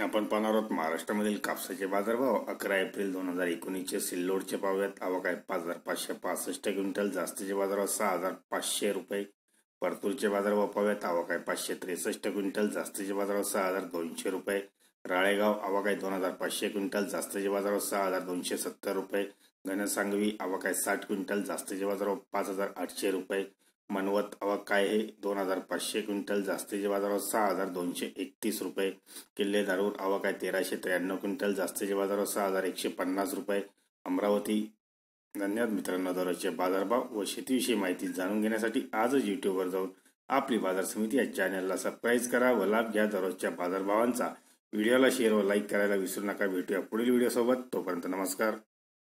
आपण पाहणार आहोत महाराष्ट्रामधील कापसाचे बाजारभाव अकरा एप्रिल दोन हजार एकोणीसचे सिल्लोडचे पाहूयात आवक आहे पाच हजार पाचशे पासष्ट क्विंटल. जास्तीचे बाजारभाव सहा हजार पाचशे रुपये. परतूरचे बाजारभाव पाहूयात आवक आहे पाचशे त्रेसष्ट क्विंटल. जास्तीचे बाजारभाव सहा हजार दोनशे रुपये. राळेगाव आवक आहे दोन हजार पाचशे क्विंटल. जास्तीचे बाजारभाव सहा हजार दोनशे सत्तर रुपये. घनसांगवी आवक आहे साठ क्विंटल. जास्तीचे बाजारभाव पाच हजार आठशे रुपये. मनवत मका काय आहे दोन हजार पाचशे क्विंटल जास्तीचे बाजारावर सहा हजार दोनशे एकतीस रुपये किल्ले दारूर आवक आहे. तेराशे त्र्याण्णव क्विंटल जास्तीचे बाजारावर सहा हजार एकशे पन्नास रुपये अमरावती धन्यवाद मित्रांनो दररोजचे बाजारभाव व शेतीविषयी माहिती जाणून घेण्यासाठी आजच युट्यूबवर जाऊन आपली बाजार समिती या चॅनलला सबस्क्राईब करा व लाभ घ्या. दररोजच्या बाजारभावांचा व्हिडिओला शेअर व लाईक करायला विसरू नका. भेटूया पुढील व्हिडिओसोबत तोपर्यंत नमस्कार.